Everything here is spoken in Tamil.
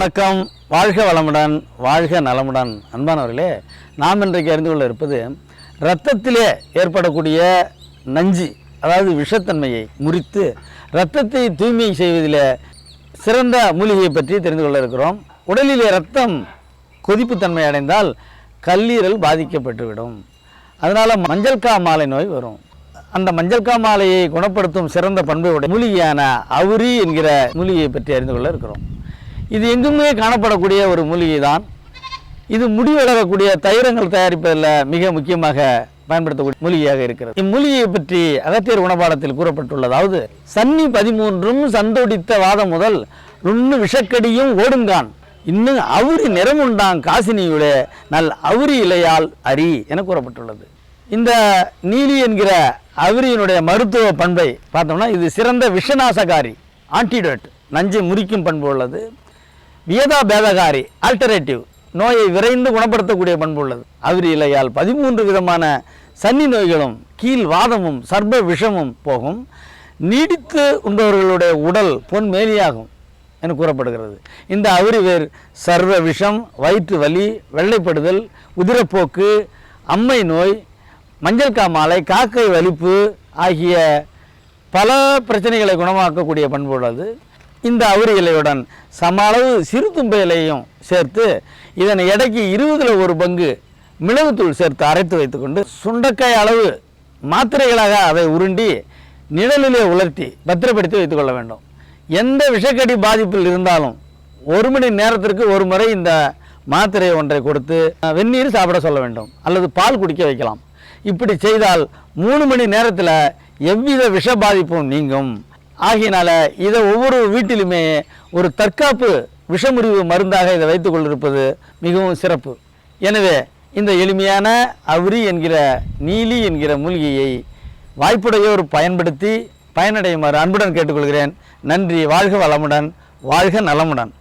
வணக்கம். வாழ்க வளமுடன் வாழ்க நலமுடன். அன்பானவர்களே நாம் இன்றைக்கு அறிந்து கொள்ள இருப்பது இரத்தத்திலே ஏற்படக்கூடிய நஞ்சு அதாவது விஷத்தன்மையை முறித்து இரத்தத்தை தூய்மை செய்வதில் சிறந்த மூலிகையை பற்றி தெரிந்து கொள்ள இருக்கிறோம். உடலிலே ரத்தம் கொதிப்புத்தன்மை அடைந்தால் கல்லீரல் பாதிக்கப்பட்டுவிடும். அதனால் மஞ்சள் காமாலை நோய் வரும். அந்த மஞ்சள் காமாலையை குணப்படுத்தும் சிறந்த பண்பை உடைய மூலிகையான அவுரி என்கிற மூலிகையை பற்றி அறிந்து கொள்ள இருக்கிறோம். இது எங்குமே காணப்படக்கூடிய ஒரு மூலிகை தான் இது முடி வளரக்கூடிய தைரங்கள் தயாரிப்பதில் மிக முக்கியமாக பயன்படுத்தக்கூடிய மூலிகையாக இருக்கிறது. இம்மூலிகையை பற்றி அகத்தியர் உணபாடத்தில் கூறப்பட்டுள்ளதாவது சன்னி பதிமூன்றும் சந்தோடித்த வாதம் முதல் நுண்ணு விஷக்கடியும் ஓடுங்கான். இன்னும் அவுரி நிறமுண்டான் காசினியுடைய நல் அவுரி இலையால் அரி என கூறப்பட்டுள்ளது. இந்த நீலி என்கிற அவுரியினுடைய மருத்துவ பண்பை பார்த்தோம்னா இது சிறந்த விஷநாசகாரி ஆன்டிடோட் நஞ்சை முறிக்கும் பண்பு உள்ளது. வியதா பேதகாரி ஆல்டர்னேட்டிவ் நோயை விரைந்து குணப்படுத்தக்கூடிய பண்பு உள்ளது. அவிரி இலையால் பதிமூன்று விதமான சன்னி நோய்களும் கீழ் வாதமும் சர்ப விஷமும் போகும். நீடித்து உண்டவர்களுடைய உடல் பொன் மேலியாகும் என கூறப்படுகிறது. இந்த அவிரி வேர் சர்வ விஷம் வயிற்று வலி வெள்ளைப்படுதல் உதிரப்போக்கு அம்மை நோய் மஞ்சள் காமாலை காக்கை வலிப்பு ஆகிய பல பிரச்சனைகளை குணமாக்கக்கூடிய பண்பு உள்ளது. இந்த அவுரி இலையுடன் சம அளவு சிறு தும்பை இலையும் சேர்த்து இதனை எடைக்கு இருபதில் ஒரு பங்கு மிளகுத்தூள் சேர்த்து அரைத்து வைத்துக்கொண்டு சுண்டக்காய் அளவு மாத்திரைகளாக அதை உருண்டி நிழலிலே உலர்த்தி பத்திரப்படுத்தி வைத்துக்கொள்ள வேண்டும். எந்த விஷக்கடி பாதிப்பில் இருந்தாலும் ஒரு மணி நேரத்திற்கு ஒரு முறை இந்த மாத்திரை ஒன்றை கொடுத்து வெந்நீர் சாப்பிட சொல்ல வேண்டும். அல்லது பால் குடிக்க வைக்கலாம். இப்படி செய்தால் மூணு மணி நேரத்தில் எவ்வித விஷ பாதிப்பும் நீங்கும். ஆகையினால இதை ஒவ்வொரு வீட்டிலுமே ஒரு தற்காப்பு விஷமுறிவு மருந்தாக இதை வைத்துக் கொண்டிருப்பது மிகவும் சிறப்பு. எனவே இந்த எளிமையான அவுரி என்கிற நீலி என்கிற மூலிகையை வாய்ப்புடையோர் பயன்படுத்தி பயனடையுமாறு அன்புடன் கேட்டுக்கொள்கிறேன். நன்றி வாழ்க வளமுடன் வாழ்க நலமுடன்.